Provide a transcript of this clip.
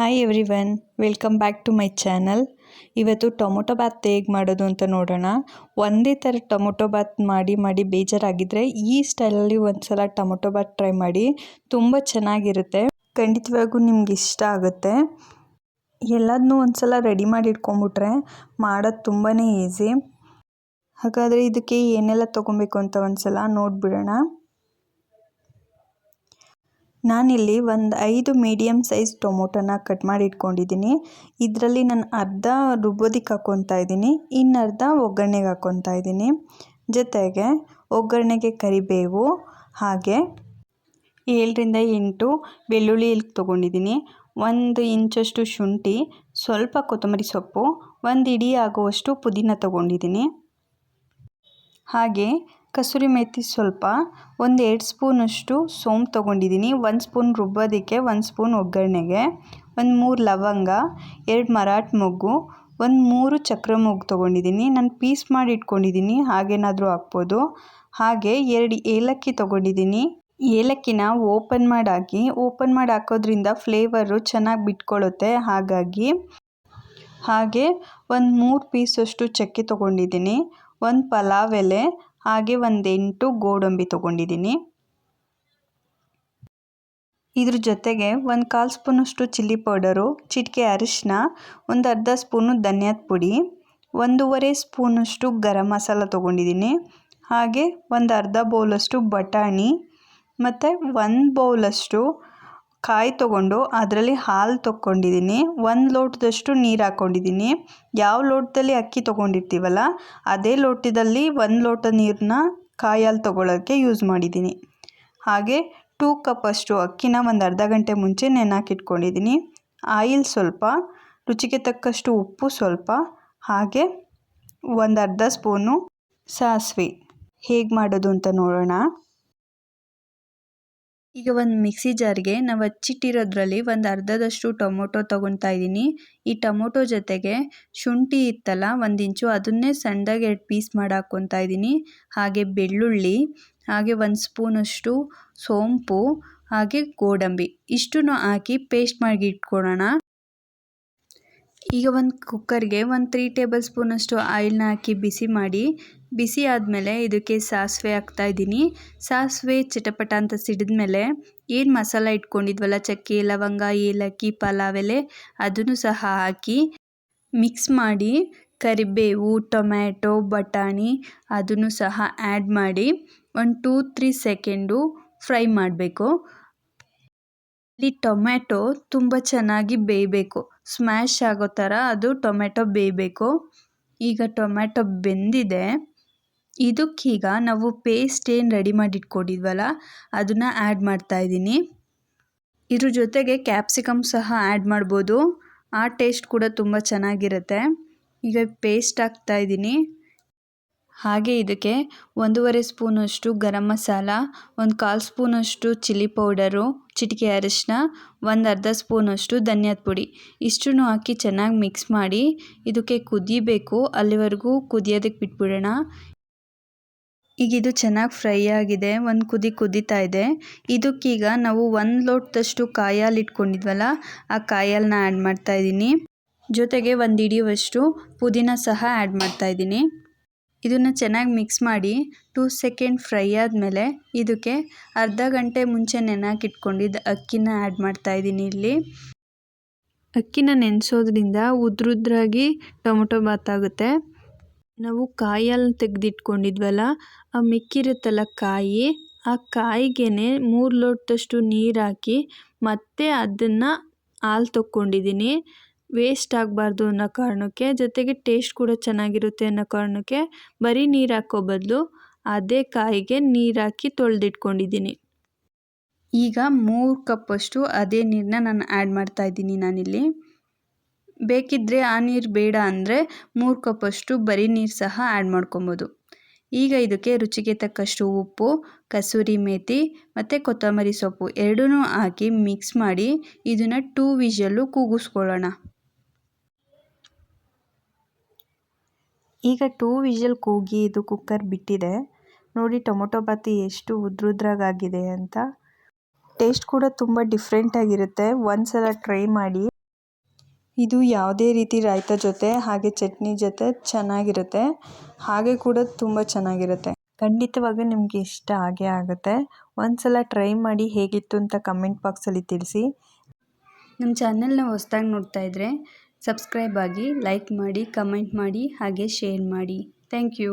Hi everyone welcome back to my channel ಇವತ್ತು tomato bath ಹೇಗೆ ಮಾಡೋದು ಅಂತ ನೋಡೋಣ. ಒಂದೇ ಥರ ಟೊಮೊಟೊ ಬಾತ್ ಮಾಡಿ ಮಾಡಿ ಬೇಜಾರಾಗಿದ್ದರೆ ಈ ಸ್ಟೈಲಲ್ಲಿ ಒಂದು ಸಲ ಟೊಮೊಟೊ ಬಾತ್ ಟ್ರೈ ಮಾಡಿ. ತುಂಬ ಚೆನ್ನಾಗಿರುತ್ತೆ. ಖಂಡಿತವಾಗೂ ನಿಮ್ಗೆ ಇಷ್ಟ ಆಗುತ್ತೆ. ಎಲ್ಲದನ್ನೂ ಒಂದು ಸಲ ರೆಡಿ ಮಾಡಿ ಇಟ್ಕೊಂಬಿಟ್ರೆ ಮಾಡೋದು ತುಂಬಾ ಈಸಿ ಹಾಗಾದರೆ ಇದಕ್ಕೆ ಏನೆಲ್ಲ ತೊಗೊಬೇಕು ಅಂತ ಒಂದು ಸಲ ನೋಡಿಬಿಡೋಣ. ನಾನಿಲ್ಲಿ ಒಂದು ಐದು ಮೀಡಿಯಮ್ ಸೈಜ್ ಟೊಮೊಟೊನ ಕಟ್ ಮಾಡಿ ಇಟ್ಕೊಂಡಿದ್ದೀನಿ. ಇದರಲ್ಲಿ ನಾನು ಅರ್ಧ ರುಬ್ಬೋದಕ್ಕೆ ಹಾಕ್ಕೊತಾ ಇದ್ದೀನಿ. ಇನ್ನರ್ಧ ಒಗ್ಗರಣೆಗೆ ಹಾಕ್ಕೊತಾ ಇದ್ದೀನಿ. ಜೊತೆಗೆ ಒಗ್ಗರಣೆಗೆ ಕರಿಬೇವು, ಹಾಗೆ ಏಳರಿಂದ ಎಂಟು ಬೆಳ್ಳುಳ್ಳಿ ತೊಗೊಂಡಿದ್ದೀನಿ. ಒಂದು ಇಂಚಷ್ಟು ಶುಂಠಿ, ಸ್ವಲ್ಪ ಕೊತ್ತಂಬರಿ ಸೊಪ್ಪು, ಒಂದು ಇಡೀ ಆಗುವಷ್ಟು ಪುದೀನ ತೊಗೊಂಡಿದ್ದೀನಿ. ಹಾಗೆ ಕಸೂರಿ ಮೇಥಿ ಸ್ವಲ್ಪ ಒಂದು ಎರಡು ಸ್ಪೂನಷ್ಟು ಸೋಂಪು ತೊಗೊಂಡಿದ್ದೀನಿ. ಒಂದು ಸ್ಪೂನ್ ರುಬ್ಬೋದಕ್ಕೆ ಒಂದು ಸ್ಪೂನ್ ಒಗ್ಗರಣೆಗೆ, ಒಂದು ಮೂರು ಲವಂಗ, ಎರಡು ಮರಾಠ ಮೊಗ್ಗು, ಒಂದು ಮೂರು ಚಕ್ರ ಮೊಗ್ಗು ತೊಗೊಂಡಿದ್ದೀನಿ. ನಾನು ಪೀಸ್ ಮಾಡಿ ಇಟ್ಕೊಂಡಿದ್ದೀನಿ, ಹಾಗೇನಾದರೂ ಹಾಕ್ಬೋದು. ಹಾಗೆ ಎರಡು ಏಲಕ್ಕಿ ತೊಗೊಂಡಿದ್ದೀನಿ. ಏಲಕ್ಕಿನ ಓಪನ್ ಮಾಡಿ ಹಾಕಿ ಓಪನ್ ಮಾಡಿ ಹಾಕೋದ್ರಿಂದ ಫ್ಲೇವರು ಚೆನ್ನಾಗಿ ಬಿಟ್ಕೊಳ್ಳುತ್ತೆ ಹಾಗಾಗಿ. ಹಾಗೆ ಒಂದು ಮೂರು ಪೀಸಷ್ಟು ಚಕ್ಕೆ ತೊಗೊಂಡಿದ್ದೀನಿ. ಒಂದು ಪಲಾವ್ ಎಲೆ ಹಾಗೆ ಒಂದೆಂಟು ಗೋಡಂಬಿ ತೊಗೊಂಡಿದ್ದೀನಿ. ಇದ್ರ ಜೊತೆಗೆ ಒಂದು ಕಾಲು ಸ್ಪೂನಷ್ಟು ಚಿಲ್ಲಿ ಪೌಡರು, ಚಿಟಿಕೆ ಅರಿಶಿನ ಒಂದು ಅರ್ಧ ಸ್ಪೂನು ಧನಿಯಾದ ಪುಡಿ, ಒಂದೂವರೆ ಸ್ಪೂನಷ್ಟು ಗರಂ ಮಸಾಲ ತೊಗೊಂಡಿದ್ದೀನಿ. ಹಾಗೆ ಒಂದು ಅರ್ಧ ಬೌಲಷ್ಟು ಬಟಾಣಿ, ಮತ್ತು ಒಂದು ಬೌಲಷ್ಟು ಕಾಯಿ ತೊಗೊಂಡು ಅದರಲ್ಲಿ ಹಾಲು ತೊಗೊಂಡಿದ್ದೀನಿ ಒಂದು ಲೋಟದಷ್ಟು ನೀರು ಹಾಕ್ಕೊಂಡಿದ್ದೀನಿ ಯಾವ ಲೋಟದಲ್ಲಿ ಅಕ್ಕಿ ತೊಗೊಂಡಿರ್ತೀವಲ್ಲ, ಅದೇ ಲೋಟದಲ್ಲಿ ಒಂದು ಲೋಟ ನೀರನ್ನ ಕಾಯಿ ಹಾಲು ತೊಗೊಳ್ಳೋಕ್ಕೆ ಯೂಸ್ ಮಾಡಿದ್ದೀನಿ. ಹಾಗೆ ಟೂ ಕಪ್ಪಷ್ಟು ಅಕ್ಕಿನ ಒಂದು ಅರ್ಧ ಗಂಟೆ ಮುಂಚೆ ನೆನೆಹಾಕಿಟ್ಕೊಂಡಿದ್ದೀನಿ ಆಯಿಲ್ ಸ್ವಲ್ಪ, ರುಚಿಗೆ ತಕ್ಕಷ್ಟು ಉಪ್ಪು ಸ್ವಲ್ಪ, ಹಾಗೆ ಒಂದು ಅರ್ಧ ಸ್ಪೂನು ಸಾಸಿವೆ. ಹೇಗೆ ಮಾಡೋದು ಅಂತ ನೋಡೋಣ. ಈಗ ಒಂದು ಮಿಕ್ಸಿ ಜಾರ್ಗೆ ನಾವು ಹಚ್ಚಿಟ್ಟಿರೋದ್ರಲ್ಲಿ ಒಂದು ಅರ್ಧದಷ್ಟು ಟೊಮೊಟೊ ತೊಗೊತಾ ಇದ್ದೀನಿ. ಈ ಟೊಮೊಟೊ ಜೊತೆಗೆ ಶುಂಠಿ ಇತ್ತಲ್ಲ, ಒಂದು ಇಂಚು ಅದನ್ನೇ ಸಣ್ಣದಾಗಿ ಎರಡು ಪೀಸ್ ಮಾಡಿ ಹಾಕ್ಕೊತಾ ಇದ್ದೀನಿ. ಹಾಗೆ ಬೆಳ್ಳುಳ್ಳಿ, ಹಾಗೆ ಒಂದು ಸ್ಪೂನಷ್ಟು ಸೋಂಪು, ಹಾಗೆ ಗೋಡಂಬಿ, ಇಷ್ಟನ್ನು ಹಾಕಿ ಪೇಸ್ಟ್ ಮಾಡಿ ಇಟ್ಕೊಳ್ಳೋಣ. ಈಗ ಒಂದು ಕುಕ್ಕರ್ಗೆ ಒಂದು ತ್ರೀ ಟೇಬಲ್ ಸ್ಪೂನಷ್ಟು ಆಯಿಲ್ನ ಹಾಕಿ ಬಿಸಿ ಮಾಡಿ, ಬಿಸಿ ಆದಮೇಲೆ ಇದಕ್ಕೆ ಸಾಸಿವೆ ಇದ್ದೀನಿ. ಸಾಸಿವೆ ಚಟಪಟ ಅಂತ ಸಿಡಿದ ಮೇಲೆ ಏನು ಮಸಾಲ ಇಟ್ಕೊಂಡಿದ್ವಲ್ಲ, ಚಕ್ಕೆ, ಲವಂಗ, ಏಲಕ್ಕಿ, ಪಲಾವ್ ಎಲೆ, ಅದನ್ನು ಸಹ ಹಾಕಿ ಮಿಕ್ಸ್ ಮಾಡಿ ಕರಿಬೇವು, ಟೊಮ್ಯಾಟೊ, ಬಟಾಣಿ ಅದನ್ನು ಸಹ ಆ್ಯಡ್ ಮಾಡಿ ಒಂದು ಟೂ ತ್ರೀ ಸೆಕೆಂಡು ಫ್ರೈ ಮಾಡಬೇಕು. ಇಲ್ಲಿ ಟೊಮೆಟೊ ತುಂಬ ಚೆನ್ನಾಗಿ ಬೇಯಬೇಕು. ಸ್ಮ್ಯಾಶ್ ಆಗೋ ಥರ ಅದು ಟೊಮೆಟೊ ಬೇಯಬೇಕು. ಈಗ ಟೊಮೆಟೊ ಬೆಂದಿದೆ. ಇದಕ್ಕೀಗ ನಾವು ಪೇಸ್ಟ್ ಏನು ರೆಡಿ ಮಾಡಿಟ್ಕೊಂಡಿದ್ವಲ್ಲ, ಅದನ್ನು ಆ್ಯಡ್ ಮಾಡ್ತಾಯಿದ್ದೀನಿ ಇದ್ರ ಜೊತೆಗೆ ಕ್ಯಾಪ್ಸಿಕಮ್ ಸಹ ಆ್ಯಡ್ ಮಾಡ್ಬೋದು. ಆ ಟೇಸ್ಟ್ ಕೂಡ ತುಂಬ ಚೆನ್ನಾಗಿರುತ್ತೆ. ಈಗ ಪೇಸ್ಟ್ ಹಾಕ್ತಾಯಿದ್ದೀನಿ ಹಾಗೆ ಇದಕ್ಕೆ ಒಂದೂವರೆ ಸ್ಪೂನಷ್ಟು ಗರಂ ಮಸಾಲ, ಒಂದು ಕಾಲು ಸ್ಪೂನಷ್ಟು ಚಿಲ್ಲಿ ಪೌಡರು, ಚಿಟಿಕೆ ಅರಿಶಿನ ಒಂದು ಅರ್ಧ ಸ್ಪೂನಷ್ಟು ಧನಿಯಾದ ಪುಡಿ. ಇಷ್ಟನ್ನು ಹಾಕಿ ಚೆನ್ನಾಗಿ ಮಿಕ್ಸ್ ಮಾಡಿ ಇದಕ್ಕೆ ಕುದಿಬೇಕು. ಅಲ್ಲಿವರೆಗೂ ಕುದಿಯೋದಕ್ಕೆ ಬಿಟ್ಬಿಡೋಣ. ಈಗ ಇದು ಚೆನ್ನಾಗಿ ಫ್ರೈ ಆಗಿದೆ. ಒಂದು ಕುದಿ ಕುದೀತಾ ಇದೆ. ಇದಕ್ಕೀಗ ನಾವು ಒಂದು ಲೋಟದಷ್ಟು ಕಾಯಿ ಹಾಲು ಇಟ್ಕೊಂಡಿದ್ವಲ್ಲ, ಆ ಕಾಯಿ ಹಾಲನ್ನ ಆ್ಯಡ್ ಮಾಡ್ತಾಯಿದ್ದೀನಿ ಜೊತೆಗೆ ಒಂದು ಹಿಡಿಯುವಷ್ಟು ಪುದೀನ ಸಹ ಆ್ಯಡ್ ಮಾಡ್ತಾಯಿದ್ದೀನಿ ಇದನ್ನು ಚೆನ್ನಾಗಿ ಮಿಕ್ಸ್ ಮಾಡಿ ಟೂ ಸೆಕೆಂಡ್ ಫ್ರೈ ಆದಮೇಲೆ ಇದಕ್ಕೆ ಅರ್ಧ ಗಂಟೆ ಮುಂಚೆ ನೆನೆಹಾಕಿಟ್ಕೊಂಡಿದ್ದು ಅಕ್ಕಿನ ಆ್ಯಡ್ ಮಾಡ್ತಾಯಿದ್ದೀನಿ ಇಲ್ಲಿ. ಅಕ್ಕಿನ ನೆನೆಸೋದ್ರಿಂದ ಉದ್ರುದ್ರಾಗಿ ಟೊಮೊಟೊ ಬಾತ್ ಆಗುತ್ತೆ. ನಾವು ಕಾಯಿ ಹಾಲು ತೆಗೆದಿಟ್ಕೊಂಡಿದ್ವಲ್ಲ, ಆ ಮಿಕ್ಕಿರುತ್ತಲ್ಲ ಕಾಯಿ, ಆ ಕಾಯಿಗೆ ಮೂರು ಲೋಟದಷ್ಟು ನೀರು ಹಾಕಿ ಮತ್ತೆ ಅದನ್ನು ಹಾಲು ತೊಗೊಂಡಿದ್ದೀನಿ ವೇಸ್ಟ್ ಆಗಬಾರ್ದು ಅನ್ನೋ ಕಾರಣಕ್ಕೆ, ಜೊತೆಗೆ ಟೇಸ್ಟ್ ಕೂಡ ಚೆನ್ನಾಗಿರುತ್ತೆ ಅನ್ನೋ ಕಾರಣಕ್ಕೆ ಬರೀ ನೀರು ಹಾಕೋ ಬದಲು ಅದೇ ಕಾಯಿಗೆ ನೀರು ಹಾಕಿ ತೊಳೆದಿಟ್ಕೊಂಡಿದ್ದೀನಿ. ಈಗ ಮೂರು ಕಪ್ಪಷ್ಟು ಅದೇ ನೀರನ್ನ ನಾನು ಆ್ಯಡ್ ಮಾಡ್ತಾಯಿದ್ದೀನಿ ನಾನಿಲ್ಲಿ. ಬೇಕಿದ್ದರೆ ಆ ನೀರು ಬೇಡ ಅಂದರೆ ಮೂರು ಕಪ್ಪಷ್ಟು ಬರೀ ನೀರು ಸಹ ಆ್ಯಡ್ ಮಾಡ್ಕೊಬೋದು. ಈಗ ಇದಕ್ಕೆ ರುಚಿಗೆ ತಕ್ಕಷ್ಟು ಉಪ್ಪು, ಕಸೂರಿ ಮೇಥಿ ಮತ್ತು ಕೊತ್ತಂಬರಿ ಸೊಪ್ಪು ಎರಡೂ ಹಾಕಿ ಮಿಕ್ಸ್ ಮಾಡಿ ಇದನ್ನು ಟೂ ವಿಷಲ್ಲು ಕೂಗಿಸ್ಕೊಳ್ಳೋಣ. ಈಗ ಟೂ ವಿಷಲ್ ಕೂಗಿ ಇದು ಕುಕ್ಕರ್ ಬಿಟ್ಟಿದೆ. ನೋಡಿ ಟೊಮೊಟೊ ಬಾತಿ ಎಷ್ಟು ಉದ್ರುದ್ರಾಗಾಗಿದೆ ಅಂತ. ಟೇಸ್ಟ್ ಕೂಡ ತುಂಬ ಡಿಫ್ರೆಂಟಾಗಿರುತ್ತೆ ಒಂದು ಸಲ ಟ್ರೈ ಮಾಡಿ. ಇದು ಯಾವುದೇ ರೀತಿ ರಾಯ್ತ ಜೊತೆ, ಹಾಗೆ ಚಟ್ನಿ ಜೊತೆ ಚೆನ್ನಾಗಿರುತ್ತೆ. ಹಾಗೆ ಕೂಡ ತುಂಬ ಚೆನ್ನಾಗಿರುತ್ತೆ. ಖಂಡಿತವಾಗಿ ನಿಮಗೆ ಇಷ್ಟ ಆಗೇ ಆಗುತ್ತೆ. ಒಂದ್ಸಲ ಟ್ರೈ ಮಾಡಿ ಹೇಗಿತ್ತು ಅಂತ ಕಮೆಂಟ್ ಬಾಕ್ಸಲ್ಲಿ ತಿಳಿಸಿ. ನಮ್ಮ ಚಾನೆಲ್ನ ಹೊಸ್ದಾಗಿ ನೋಡ್ತಾ ಇದ್ದರೆ ಸಬ್ಸ್ಕ್ರೈಬ್ ಆಗಿ ಲೈಕ್ ಮಾಡಿ ಕಮೆಂಟ್ ಮಾಡಿ ಹಾಗೆ ಶೇರ್ ಮಾಡಿ. Thank you.